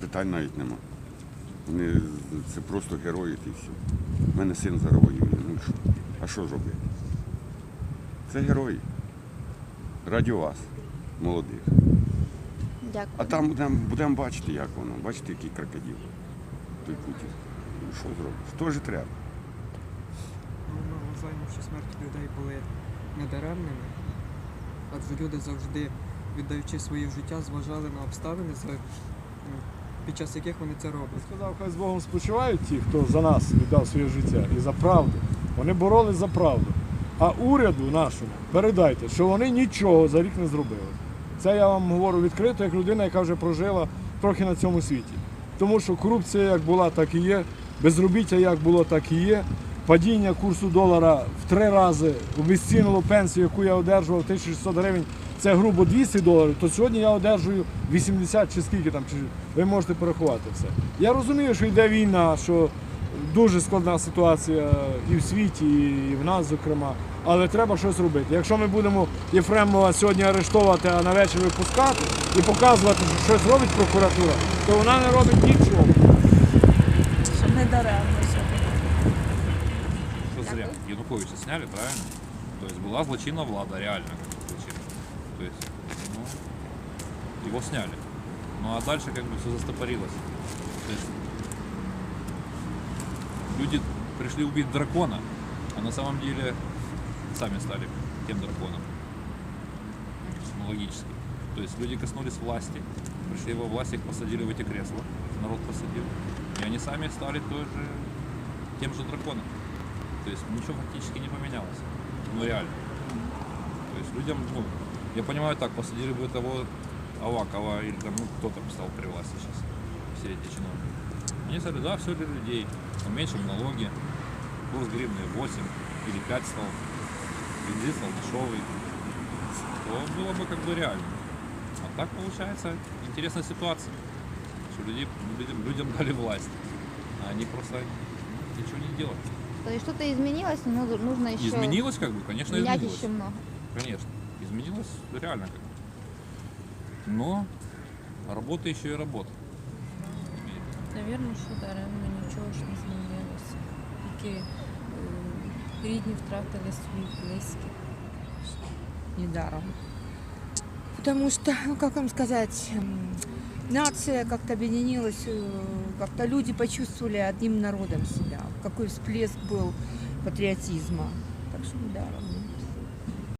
питань навіть нема. Вони це просто герої і все. У мене син зараз воює. Ну що? А що зробити? Це герої. Раді вас, молодих. Дякую. А там будемо будем бачити, як воно. Бачите, який крокодил. Той Путін. Ну що зробиш? То ж треба. Ну, ми вважаємо, що смерті людей були недаремними, адже люди завжди, віддаючи своє життя, зважали на обставини, за, під час яких вони це роблять. Сказав, хай з Богом спочивають ті, хто за нас віддав своє життя і за правду. Вони боролись за правду. А уряду нашому передайте, що вони нічого за рік не зробили. Це я вам говорю відкрито, як людина, яка вже прожила трохи на цьому світі. Тому що корупція як була, так і є, безробіття як було, так і є. Падіння курсу долара в три рази обезцінило пенсію, яку я одержував 1600 гривень, це грубо 200 доларів, то сьогодні я одержую 80 чи скільки там, чи ви можете порахувати все. Я розумію, що йде війна, що дуже складна ситуація і в світі, і в нас, зокрема. Але треба щось робити. Якщо ми будемо Єфремова сьогодні арештовувати, а на вечір випускати і показувати, що щось робить прокуратура, то вона не робить нічого. Що не даремно. Що... Что зря. Януковича сняли, правильно? То есть была злочинная влада, реально. То есть, ну, его сняли. Ну а дальше как бы все застопорилось. То есть люди пришли убить дракона, а на самом деле сами стали тем драконом. Ну, логически. То есть люди коснулись власти, пришли во власть, их посадили в эти кресла, народ посадил. И они сами стали тоже тем же драконом. То есть ничего фактически не поменялось. Ну реально. То есть людям, ну, я понимаю так, посадили бы того Авакова или там, ну, кто там стал при власти сейчас, все эти чиновники. Они сказали, да, все для людей, уменьшим налоги, курс гривны 8 или 5 стал, бензин стал дешевый, то было бы как бы реально. А так получается интересная ситуация, что люди, людям, людям дали власть, а они просто ну, ничего не делают. То есть что-то изменилось, но нужно еще Изменилось как бы, конечно, менять изменилось. еще много. Конечно, изменилось реально как бы. Но работа еще и работа. имеет. Навірно, що даремно нічого ж не змінилося. Тільки е, рідні втратили своїх близьких. недаром. Потому что, ну как вам сказать, м, нация как-то объединилась, э, как-то люди почувствовали одним народом себя. Какой всплеск был патриотизма. Так что недаром.